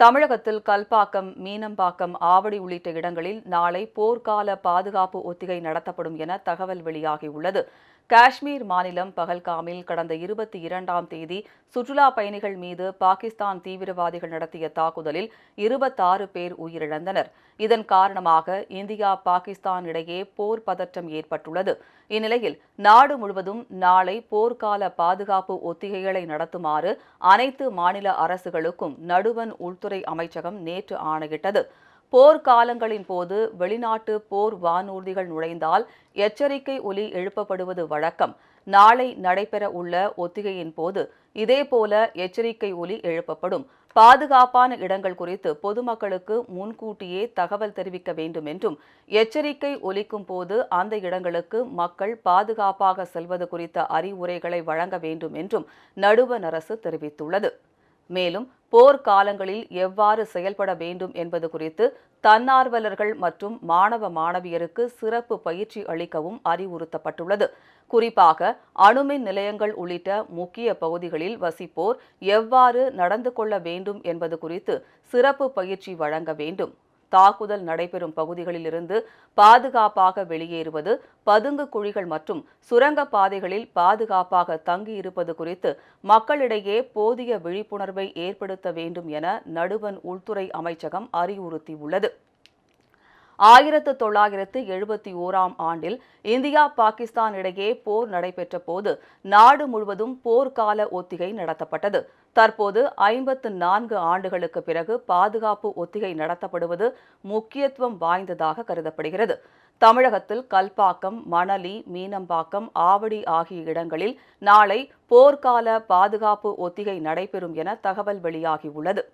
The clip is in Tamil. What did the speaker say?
தமிழகத்தில் கல்பாக்கம் மீனம்பாக்கம் ஆவடி உள்ளிட்ட இடங்களில் நாளை போர்க்கால பாதுகாப்பு ஒத்திகை நடத்தப்படும் என தகவல் வெளியாகியுள்ளது. காஷ்மீர் மாநிலம் பகல்காமில் கடந்த இருபத்தி இரண்டாம் தேதி சுற்றுலா பயணிகள் மீது பாகிஸ்தான் தீவிரவாதிகள் நடத்திய தாக்குதலில் இருபத்தாறு பேர் உயிரிழந்தனர். இதன் காரணமாக இந்தியா பாகிஸ்தான் இடையே போர் பதற்றம் ஏற்பட்டுள்ளது. இந்நிலையில் நாடு முழுவதும் நாளை போர்க்கால பாதுகாப்பு ஒத்திகைகளை நடத்துமாறு அனைத்து மாநில அரசுகளுக்கும் நடுவன் உள்துறை அமைச்சகம் நேற்று ஆணையிட்டது. போர்க்காலங்களின் போது வெளிநாட்டு போர் வானூர்திகள் நுழைந்தால் எச்சரிக்கை ஒலி எழுப்பப்படுவது வழக்கம். நாளை நடைபெற உள்ள ஒத்திகையின் போது இதேபோல எச்சரிக்கை ஒலி எழுப்பப்படும். பாதுகாப்பான இடங்கள் குறித்து பொதுமக்களுக்கு முன்கூட்டியே தகவல் தெரிவிக்க வேண்டும் என்றும் எச்சரிக்கை ஒலிக்கும் போது அந்த இடங்களுக்கு மக்கள் பாதுகாப்பாக செல்வது குறித்த அறிவுரைகளை வழங்க வேண்டும் என்றும் நடுவண் அரசு தெரிவித்துள்ளது. மேலும் போர்க்காலங்களில் எவ்வாறு செயல்பட வேண்டும் என்பது குறித்து தன்னார்வலர்கள் மற்றும் மாணவ மாணவியருக்கு சிறப்பு பயிற்சி அளிக்கவும் அறிவுறுத்தப்பட்டுள்ளது. குறிப்பாக அணுமின் நிலையங்கள் உள்ளிட்ட முக்கிய பகுதிகளில் வசிப்போர் எவ்வாறு நடந்து கொள்ள வேண்டும் என்பது குறித்து சிறப்பு பயிற்சி வழங்க வேண்டும். தாக்குதல் நடைபெறும் பகுதிகளிலிருந்து பாதுகாப்பாக வெளியேறுவது பதுங்கு குழிகள் மற்றும் சுரங்க பாதைகளில் பாதுகாப்பாக தங்கியிருப்பது குறித்து மக்களிடையே போதிய விழிப்புணர்வை ஏற்படுத்த வேண்டும் என நடுவன் உள்துறை அமைச்சகம் அறிவுறுத்தியுள்ளது. ஆயிரத்து தொள்ளாயிரத்து எழுபத்தி ஓராம் ஆண்டில் இந்தியா பாகிஸ்தான் இடையே போர் நடைபெற்ற போது நாடு முழுவதும் போர்க்கால ஒத்திகை நடத்தப்பட்டது. தற்போது ஐம்பத்து நான்கு ஆண்டுகளுக்கு பிறகு பாதுகாப்பு ஒத்திகை நடத்தப்படுவது முக்கியத்துவம் வாய்ந்ததாக கருதப்படுகிறது. தமிழகத்தில் கல்பாக்கம் மணலி மீனம்பாக்கம் ஆவடி ஆகிய இடங்களில் நாளை போர்க்கால பாதுகாப்பு ஒத்திகை நடைபெறும் என தகவல் வெளியாகியுள்ளது